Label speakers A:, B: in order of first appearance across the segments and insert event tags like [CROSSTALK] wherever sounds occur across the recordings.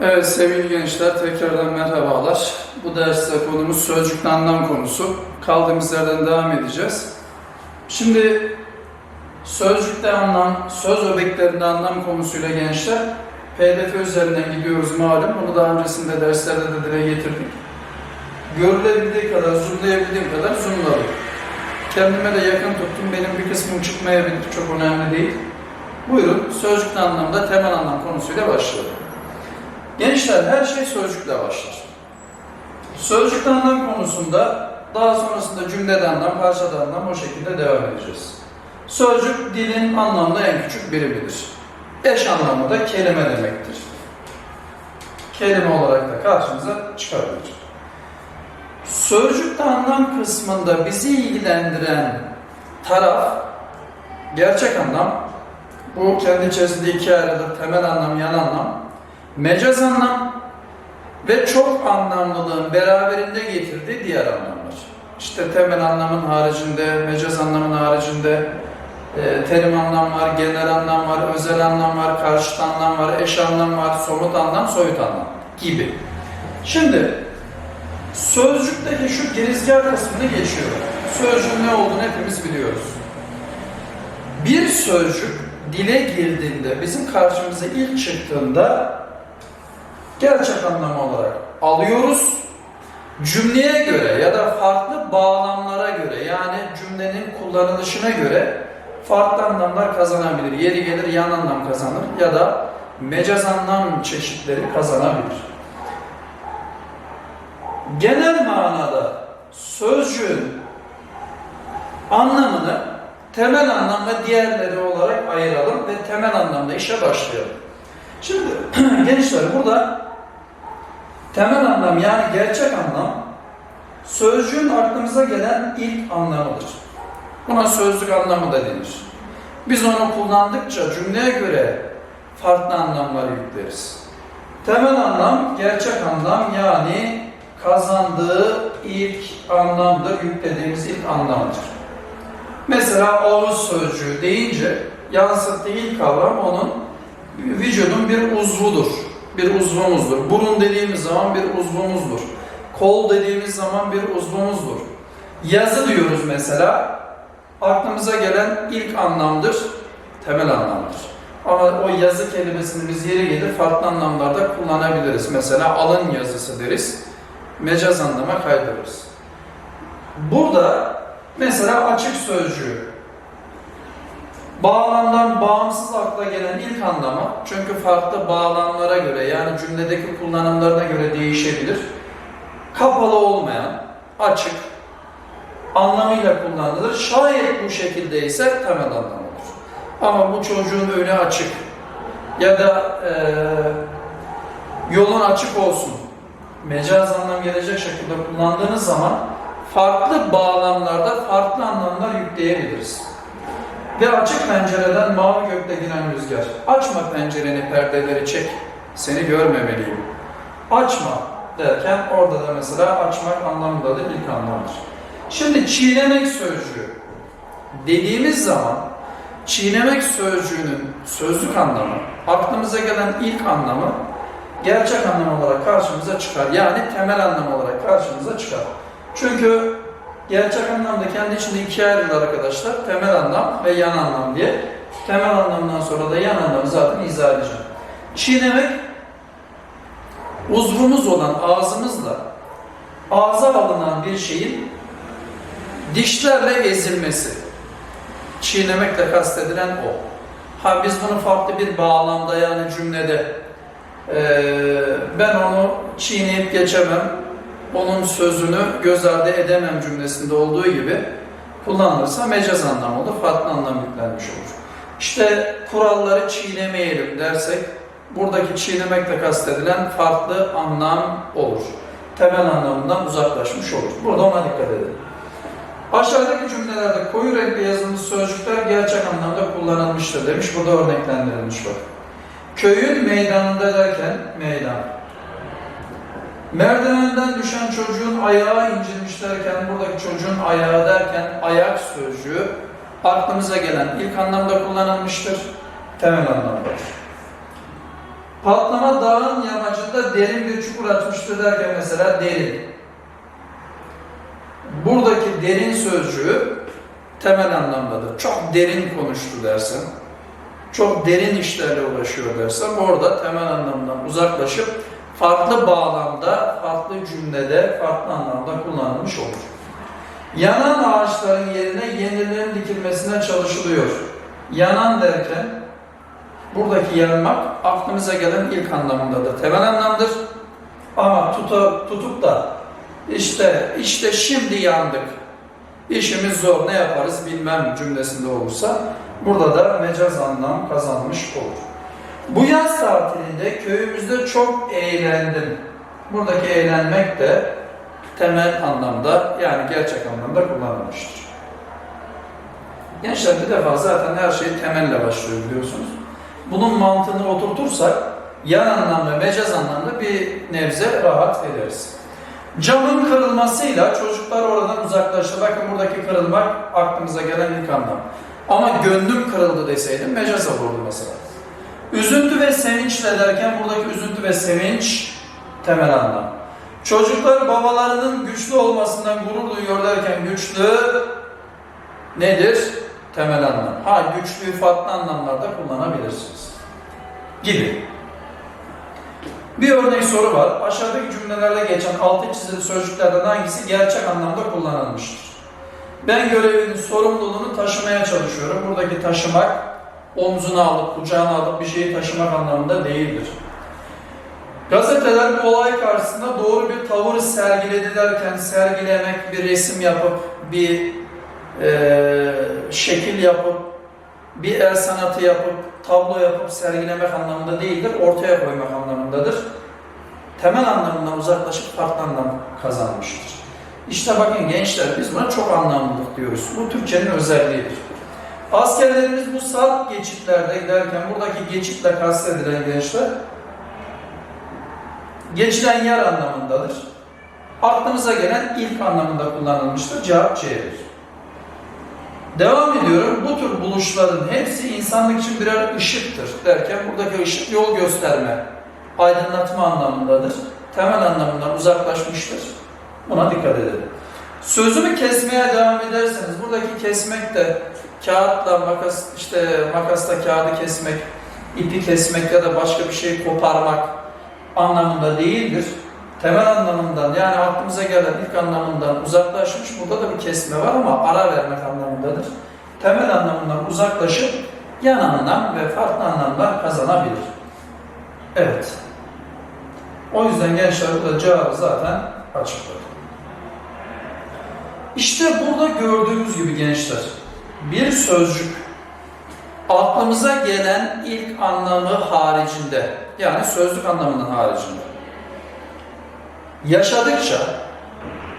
A: Evet sevgili gençler tekrardan merhabalar. Bu derste konumuz sözcükte anlam konusu. Kaldığımız yerden devam edeceğiz. Şimdi sözcükte anlam, söz öbeklerinde anlam konusuyla gençler PDF üzerinden gidiyoruz malum. Bunu daha öncesinde derslerde de dile getirdik. Görülebildiği kadar, zoomlayabildiğim kadar zoomladım. Kendime de yakın tuttum. Benim bir kısmım çıkmayabilir. Çok önemli değil. Buyurun sözcükte anlamda temel anlam konusuyla başlayalım. Gençler her şey sözcükle başlar. Sözcükte anlam konusunda daha sonrasında cümlede anlam, parçada anlam o şekilde devam edeceğiz. Sözcük dilin anlamda en küçük birimidir. Eş anlamı da kelime demektir. Kelime olarak da karşımıza çıkabilir. Sözcükte anlam kısmında bizi ilgilendiren taraf gerçek anlam. Bu kendi içerisinde ikiye ayrılır. Temel anlam, yan anlam mecaz anlam ve çok anlamlılığın beraberinde getirdiği diğer anlamlar. İşte temel anlamın haricinde, mecaz anlamın haricinde e, terim anlam var, genel anlam var, özel anlam var, karşıt anlam var, eş anlam var, somut anlam, soyut anlam gibi. Şimdi sözcükteki şu girizgah kısmını geçiyorum. Sözcüğün ne olduğunu hepimiz biliyoruz. Bir sözcük dile girdiğinde, bizim karşımıza ilk çıktığında gerçek anlamı olarak alıyoruz. Cümleye göre ya da farklı bağlamlara göre yani cümlenin kullanılışına göre farklı anlamlar kazanabilir. Yeri gelir yan anlam kazanır ya da mecaz anlam çeşitleri kazanabilir. Genel manada sözcüğün anlamını temel anlam ve diğerleri olarak ayıralım ve temel anlamda işe başlayalım. Şimdi [CLEARS THROAT] gençler burada temel anlam yani gerçek anlam sözcüğün aklımıza gelen ilk anlamıdır. Buna sözlük anlamı da denir. Biz onu kullandıkça cümleye göre farklı anlamlar yükleriz. Temel anlam gerçek anlam yani kazandığı ilk anlamdır, yüklediğimiz ilk anlamdır. Mesela ağız sözcüğü deyince yansıttığı ilk kavram onun vücudun bir uzvudur. Bir uzvumuzdur. Burun dediğimiz zaman bir uzvumuzdur. Kol dediğimiz zaman bir uzvumuzdur. Yazı diyoruz mesela. Aklımıza gelen ilk anlamdır, temel anlamdır. Ama o yazı kelimesini biz yeri gelir farklı anlamlarda kullanabiliriz. Mesela alın yazısı deriz. Mecaz anlama kaydırırız. Burada mesela açık sözcüğü Bağlamdan bağımsız akla gelen ilk anlamı, çünkü farklı bağlamlara göre yani cümledeki kullanımlarına göre değişebilir. Kapalı olmayan, açık anlamıyla kullanılır. Şayet bu şekilde ise temel anlam olur. Ama bu çocuğun önü açık ya da e, yolun açık olsun, mecaz anlam gelecek şekilde kullandığınız zaman farklı bağlamlarda farklı anlamlar yükleyebiliriz. Ve açık pencereden mavi gökte giren rüzgar. Açma pencereni, perdeleri çek. Seni görmemeliyim. Açma derken orada da mesela açmak anlamında da ilk anlamdır. Şimdi çiğnemek sözcüğü dediğimiz zaman çiğnemek sözcüğünün sözlük anlamı, aklımıza gelen ilk anlamı gerçek anlam olarak karşımıza çıkar. Yani temel anlam olarak karşımıza çıkar. Çünkü gerçek anlamda kendi içinde ikiye ayrılır arkadaşlar. Temel anlam ve yan anlam diye. Temel anlamdan sonra da yan anlamı zaten izah edeceğim. Çiğnemek uzvumuz olan ağzımızla ağza alınan bir şeyin dişlerle ezilmesi. Çiğnemekle kastedilen o. Ha biz bunu farklı bir bağlamda yani cümlede ee, ben onu çiğneyip geçemem, onun sözünü göz ardı edemem cümlesinde olduğu gibi kullanılırsa mecaz anlamı olur, farklı anlam yüklenmiş olur. İşte kuralları çiğnemeyelim dersek, buradaki çiğnemekle kastedilen farklı anlam olur. Temel anlamından uzaklaşmış olur. Burada ona dikkat edin. Aşağıdaki cümlelerde koyu renkli yazılmış sözcükler gerçek anlamda kullanılmıştır demiş. Burada örneklendirilmiş bak. Köyün meydanında derken meydan. Merdivenden düşen çocuğun ayağı incinmiş derken buradaki çocuğun ayağı derken ayak sözcüğü aklımıza gelen ilk anlamda kullanılmıştır. Temel anlamdadır. Patlama dağın yamacında derin bir çukur açmıştır derken mesela derin. Buradaki derin sözcüğü temel anlamdadır. Çok derin konuştu dersen, çok derin işlerle uğraşıyor dersen orada temel anlamdan uzaklaşıp farklı bağlamda, farklı cümlede, farklı anlamda kullanılmış olur. Yanan ağaçların yerine yenilerin dikilmesine çalışılıyor. Yanan derken buradaki yanmak aklımıza gelen ilk anlamındadır. Temel anlamdır. Ama tuta, tutup da işte işte şimdi yandık. İşimiz zor ne yaparız bilmem cümlesinde olursa burada da mecaz anlam kazanmış olur. Bu yaz tatilinde köyümüzde çok eğlendim. Buradaki eğlenmek de temel anlamda yani gerçek anlamda kullanılmıştır. Gençler bir defa zaten her şey temelle başlıyor biliyorsunuz. Bunun mantığını oturtursak yan anlam ve mecaz anlamda bir nebze rahat ederiz. Camın kırılmasıyla çocuklar oradan uzaklaştı. Bakın buradaki kırılmak aklımıza gelen ilk anlam. Ama gönlüm kırıldı deseydim mecaza vurdu mesela. Üzüntü ve sevinçle derken buradaki üzüntü ve sevinç temel anlam. Çocuklar babalarının güçlü olmasından gurur duyuyor derken güçlü nedir? Temel anlam. Ha güçlüyü farklı anlamlarda kullanabilirsiniz. Gibi. Bir örnek soru var. Aşağıdaki cümlelerle geçen altı çizili sözcüklerden hangisi gerçek anlamda kullanılmıştır? Ben görevinin sorumluluğunu taşımaya çalışıyorum. Buradaki taşımak omzuna alıp, kucağına alıp bir şeyi taşımak anlamında değildir. Gazeteler bu olay karşısında doğru bir tavır sergiledi derken sergilemek, bir resim yapıp, bir e, şekil yapıp, bir el sanatı yapıp, tablo yapıp sergilemek anlamında değildir, ortaya koymak anlamındadır. Temel anlamından uzaklaşıp farklı anlam kazanmıştır. İşte bakın gençler biz buna çok anlamlılık diyoruz. Bu Türkçenin özelliğidir. Askerlerimiz bu saat geçitlerde giderken buradaki geçitle kastedilen gençler geçilen yer anlamındadır. Aklımıza gelen ilk anlamında kullanılmıştır. Cevap C'dir. Devam ediyorum. Bu tür buluşların hepsi insanlık için birer ışıktır derken buradaki ışık yol gösterme, aydınlatma anlamındadır. Temel anlamından uzaklaşmıştır. Buna dikkat edelim. Sözümü kesmeye devam ederseniz buradaki kesmek de kağıtla makas işte makasla kağıdı kesmek, ipi kesmek ya da başka bir şey koparmak anlamında değildir. Temel anlamından yani aklımıza gelen ilk anlamından uzaklaşmış. Burada da bir kesme var ama ara vermek anlamındadır. Temel anlamından uzaklaşıp yan anlam ve farklı anlamlar kazanabilir. Evet. O yüzden gençler burada cevabı zaten açıkladı. İşte burada gördüğümüz gibi gençler bir sözcük aklımıza gelen ilk anlamı haricinde yani sözlük anlamının haricinde yaşadıkça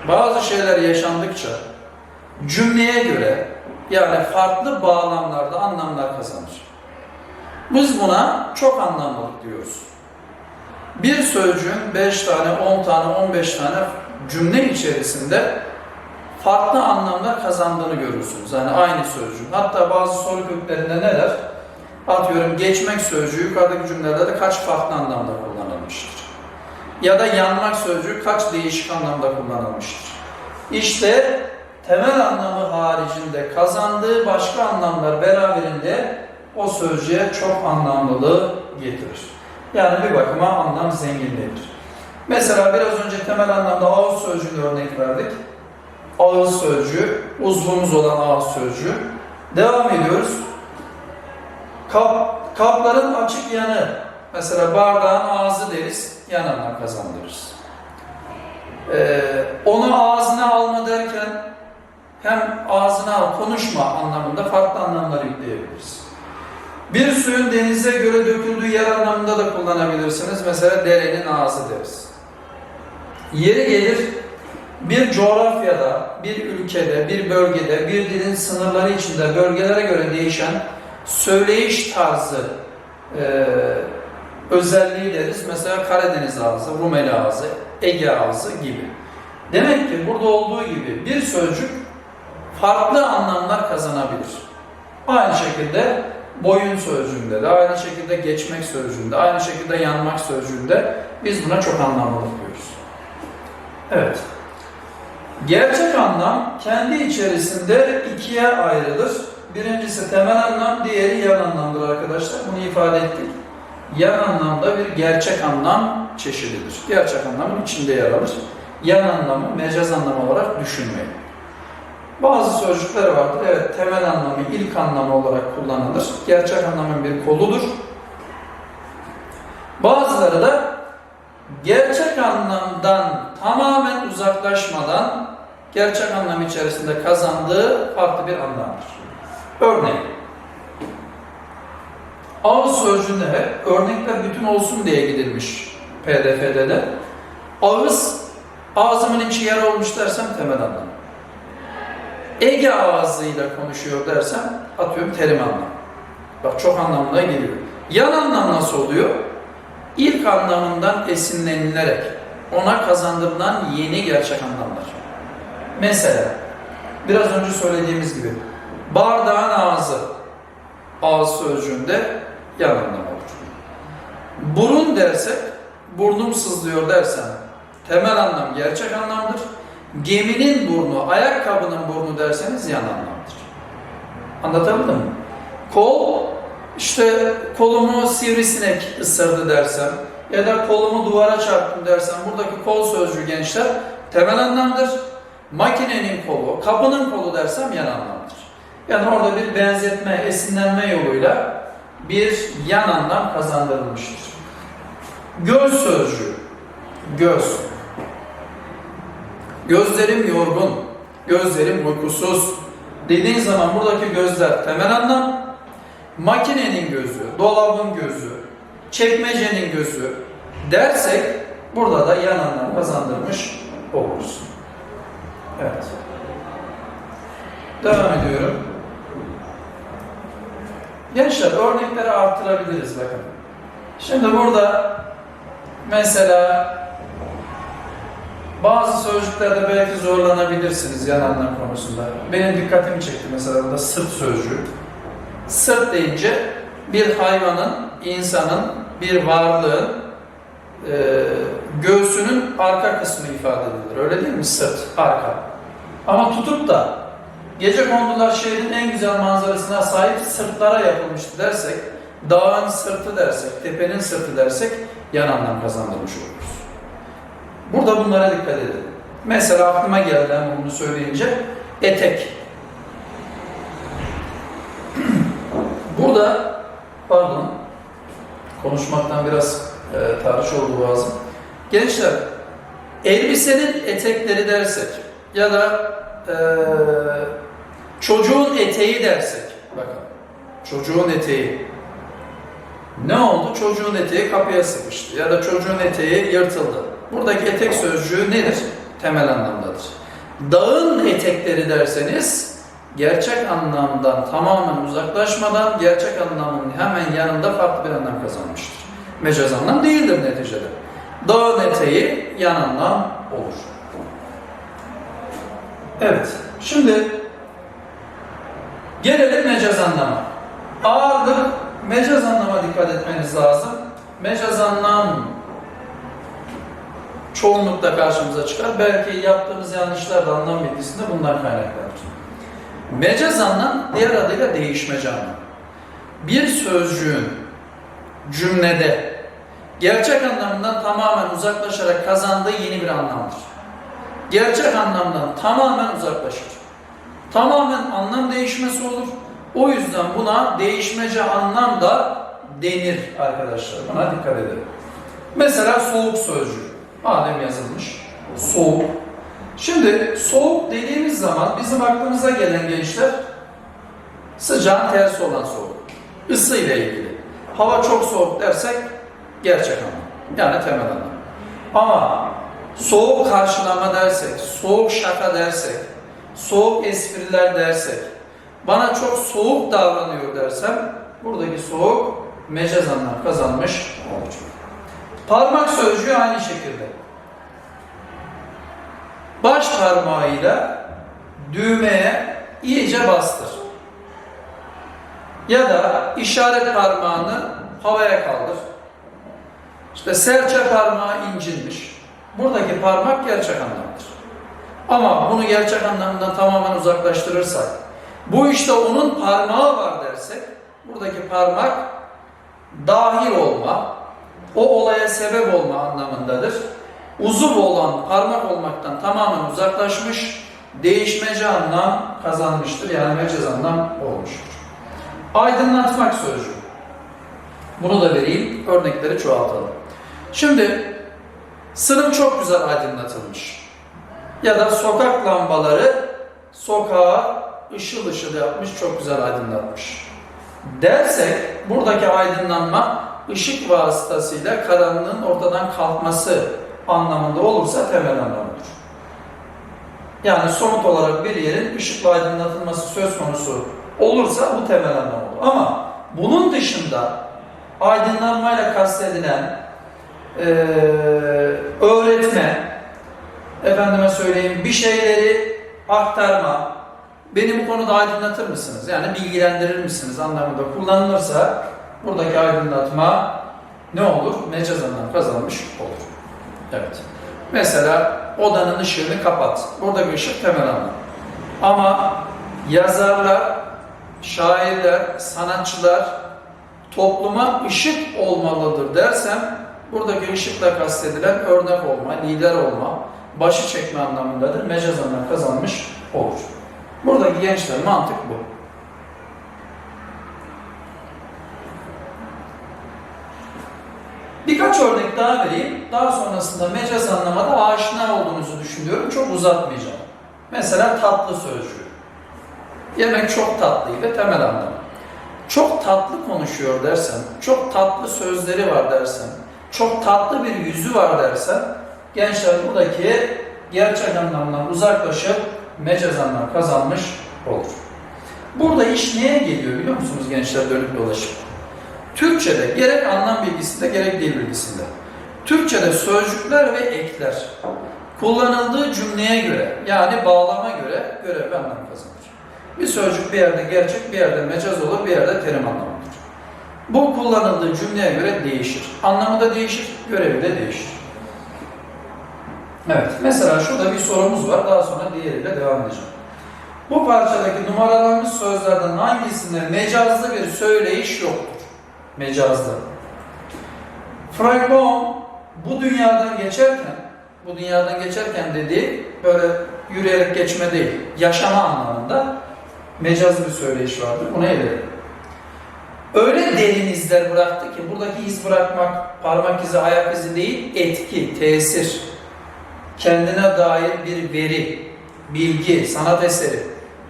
A: bazı şeyler yaşandıkça cümleye göre yani farklı bağlamlarda anlamlar kazanır. Biz buna çok anlamlılık diyoruz. Bir sözcüğün 5 tane, 10 tane, 15 tane cümle içerisinde farklı anlamlar kazandığını görürsünüz. Yani aynı sözcüğün. Hatta bazı soru köklerinde neler? Atıyorum geçmek sözcüğü yukarıdaki cümlelerde de kaç farklı anlamda kullanılmıştır? Ya da yanmak sözcüğü kaç değişik anlamda kullanılmıştır? İşte temel anlamı haricinde kazandığı başka anlamlar beraberinde o sözcüğe çok anlamlılığı getirir. Yani bir bakıma anlam zenginleşir. Mesela biraz önce temel anlamda ağız sözcüğünü örnek verdik ağız sözcüğü, uzvumuz olan ağız sözcüğü. Devam ediyoruz. Kap, kapların açık yanı, mesela bardağın ağzı deriz, yan kazandırırız. Ee, onu ağzına alma derken hem ağzına al, konuşma anlamında farklı anlamlar yükleyebiliriz. Bir suyun denize göre döküldüğü yer anlamında da kullanabilirsiniz. Mesela derenin ağzı deriz. Yeri gelir bir coğrafyada, bir ülkede, bir bölgede, bir dilin sınırları içinde bölgelere göre değişen söyleyiş tarzı e, özelliği deriz. Mesela Karadeniz ağzı, Rumeli ağzı, Ege ağzı gibi. Demek ki burada olduğu gibi bir sözcük farklı anlamlar kazanabilir. Aynı şekilde boyun sözcüğünde de, aynı şekilde geçmek sözcüğünde, aynı şekilde yanmak sözcüğünde biz buna çok anlamlılık diyoruz. Evet. Gerçek anlam kendi içerisinde ikiye ayrılır. Birincisi temel anlam, diğeri yan anlamdır arkadaşlar. Bunu ifade ettik. Yan anlamda bir gerçek anlam çeşididir. Gerçek anlamın içinde yer alır. Yan anlamı mecaz anlamı olarak düşünmeyin. Bazı sözcükler vardır. Evet, temel anlamı ilk anlamı olarak kullanılır. Gerçek anlamın bir koludur. Bazıları da gerçek anlamdan tamamen uzaklaşmadan gerçek anlam içerisinde kazandığı farklı bir anlamdır. Örneğin, ağız sözcüğünde hep örnekler bütün olsun diye gidilmiş PDF'de de. Ağız, ağzımın içi yer olmuş dersem temel anlam. Ege ağzıyla konuşuyor dersem atıyorum terim anlam. Bak çok anlamına geliyor. Yan anlam nasıl oluyor? İlk anlamından esinlenilerek ona kazandırılan yeni gerçek anlamlar. Mesela biraz önce söylediğimiz gibi bardağın ağzı ağız sözcüğünde yan anlam olur. Burun dersek burnum sızlıyor dersen temel anlam gerçek anlamdır. Geminin burnu, ayakkabının burnu derseniz yan anlamdır. Anlatabildim mi? Kol, işte kolumu sivrisinek ısırdı dersem ya da kolumu duvara çarptım dersem buradaki kol sözcüğü gençler temel anlamdır. Makinenin kolu, kapının kolu dersem yan anlamdır. Yani orada bir benzetme, esinlenme yoluyla bir yan anlam kazandırılmıştır. Göz sözcüğü, göz. Gözlerim yorgun, gözlerim uykusuz dediğin zaman buradaki gözler temel anlam, makinenin gözü, dolabın gözü, çekmecenin gözü dersek burada da yan anlam kazandırmış oluruz. Evet. Devam ediyorum. Gençler örnekleri arttırabiliriz bakın. Şimdi burada mesela bazı sözcüklerde belki zorlanabilirsiniz yan anlam konusunda. Benim dikkatimi çekti mesela burada sırt sözcüğü. Sırt deyince bir hayvanın, insanın, bir varlığın e, göğsünün arka kısmı ifade edilir. Öyle değil mi? Sırt, arka. Ama tutup da gece kondular şehrin en güzel manzarasına sahip sırtlara yapılmıştı dersek, dağın sırtı dersek, tepenin sırtı dersek yan anlam kazandırmış oluruz. Burada bunlara dikkat edin. Mesela aklıma geldi bunu söyleyince etek. Burada pardon konuşmaktan biraz e, tarih oldu boğazım. Gençler elbisenin etekleri dersek ya da e, çocuğun eteği dersek bakın çocuğun eteği ne oldu? Çocuğun eteği kapıya sıkıştı ya da çocuğun eteği yırtıldı. Buradaki etek sözcüğü nedir? Temel anlamdadır. Dağın etekleri derseniz gerçek anlamdan tamamen uzaklaşmadan gerçek anlamın hemen yanında farklı bir anlam kazanmıştır. Mecaz anlam değildir neticede. Dağın eteği yan anlam olur. Evet, şimdi gelelim mecaz anlama. Ağırlık mecaz anlama dikkat etmeniz lazım. Mecaz anlam çoğunlukla karşımıza çıkar. Belki yaptığımız yanlışlar da anlam bilgisinde bundan kaynaklanır. Mecaz anlam diğer adıyla değişmeci anlam. Bir sözcüğün cümlede gerçek anlamından tamamen uzaklaşarak kazandığı yeni bir anlamdır. Gerçek anlamdan tamamen uzaklaşır. Tamamen anlam değişmesi olur. O yüzden buna değişmeci anlam da denir arkadaşlar. Buna dikkat edelim. Mesela soğuk sözcüğü. Madem yazılmış. Soğuk. Şimdi soğuk dediğimiz zaman bizim aklımıza gelen gençler sıcağın tersi olan soğuk. Isı ile ilgili. Hava çok soğuk dersek gerçek anlam. Yani temel anlam. Ama soğuk karşılama dersek, soğuk şaka dersek, soğuk espriler dersek, bana çok soğuk davranıyor dersem buradaki soğuk mecaz anlam kazanmış olacak. Parmak sözcüğü aynı şekilde. Baş parmağıyla düğmeye iyice bastır. Ya da işaret parmağını havaya kaldır. İşte serçe parmağı incinmiş. Buradaki parmak gerçek anlamdır. Ama bunu gerçek anlamından tamamen uzaklaştırırsak, bu işte onun parmağı var dersek, buradaki parmak dahil olma, o olaya sebep olma anlamındadır. Uzuv olan parmak olmaktan tamamen uzaklaşmış, değişmeci anlam kazanmıştır. Yani mecaz anlam olmuştur. Aydınlatmak sözcüğü. Bunu da vereyim, örnekleri çoğaltalım. Şimdi sınıf çok güzel aydınlatılmış. Ya da sokak lambaları sokağa ışıl ışıl yapmış, çok güzel aydınlatmış. Dersek buradaki aydınlanma ışık vasıtasıyla karanlığın ortadan kalkması anlamında olursa temel anlamıdır. Yani somut olarak bir yerin ışıkla aydınlatılması söz konusu olursa bu temel anlam olur. Ama bunun dışında aydınlanmayla kastedilen eee öğretme, efendime söyleyeyim bir şeyleri aktarma, beni bu konuda aydınlatır mısınız? Yani bilgilendirir misiniz anlamında kullanılırsa buradaki aydınlatma ne olur? Mecaz anlam kazanmış olur. Evet. Mesela odanın ışığını kapat. Burada bir ışık temel anlam. Ama yazarlar, şairler, sanatçılar topluma ışık olmalıdır dersem buradaki ışıkla kastedilen örnek olma, lider olma, başı çekme anlamındadır. Mecaz anlam kazanmış olur. Buradaki gençler mantık bu. Birkaç örnek daha vereyim. Daha sonrasında mecaz anlamada aşina olduğunuzu düşünüyorum. Çok uzatmayacağım. Mesela tatlı sözcüğü. Yemek çok tatlıydı temel anlamı. Çok tatlı konuşuyor dersen, çok tatlı sözleri var dersen, çok tatlı bir yüzü var dersen, gençler buradaki gerçek anlamdan uzaklaşıp mecaz anlam kazanmış olur. Burada iş neye geliyor biliyor musunuz gençler dönüp dolaşıp? Türkçe'de gerek anlam bilgisinde gerek dil bilgisinde. Türkçe'de sözcükler ve ekler kullanıldığı cümleye göre yani bağlama göre görev ve anlam kazanır. Bir sözcük bir yerde gerçek, bir yerde mecaz olur, bir yerde terim anlamıdır. Bu kullanıldığı cümleye göre değişir. Anlamı da değişir, görevi de değişir. Evet, mesela şurada bir sorumuz var, daha sonra diğeriyle devam edeceğim. Bu parçadaki numaralanmış sözlerden hangisinde mecazlı bir söyleyiş yoktur? Mecazlı. Frank Baum bu dünyadan geçerken, bu dünyadan geçerken dediği böyle yürüyerek geçme değil, yaşama anlamında mecazlı bir söyleyiş vardır. Buna elerim. Öyle derin izler bıraktı ki buradaki iz bırakmak parmak izi, ayak izi değil, etki, tesir, kendine dair bir veri, bilgi, sanat eseri,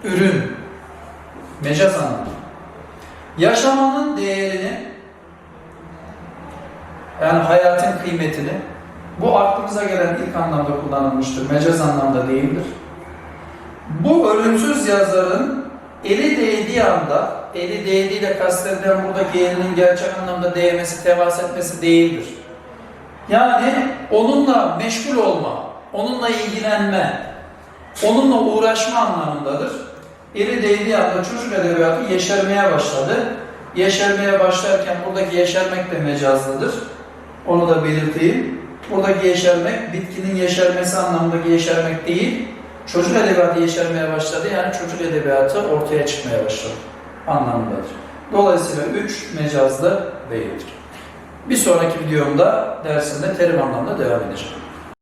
A: ürün, mecaz anlamı. Yaşamanın değerini, yani hayatın kıymetini, bu aklımıza gelen ilk anlamda kullanılmıştır, mecaz anlamda değildir. Bu ölümsüz yazarın eli değdiği anda, eli değdiğiyle kastedilen buradaki elinin gerçek anlamda değmesi, temas etmesi değildir. Yani onunla meşgul olma, onunla ilgilenme, onunla uğraşma anlamındadır. Eli değdiği anda çocuk edebiyatı yeşermeye başladı. Yeşermeye başlarken buradaki yeşermek de mecazlıdır. Onu da belirteyim. Buradaki yeşermek, bitkinin yeşermesi anlamındaki yeşermek değil, çocuk edebiyatı yeşermeye başladı. Yani çocuk edebiyatı ortaya çıkmaya başladı anlamındadır. Dolayısıyla üç mecazlı değildir. Bir sonraki videomda dersinde terim anlamda devam edeceğim.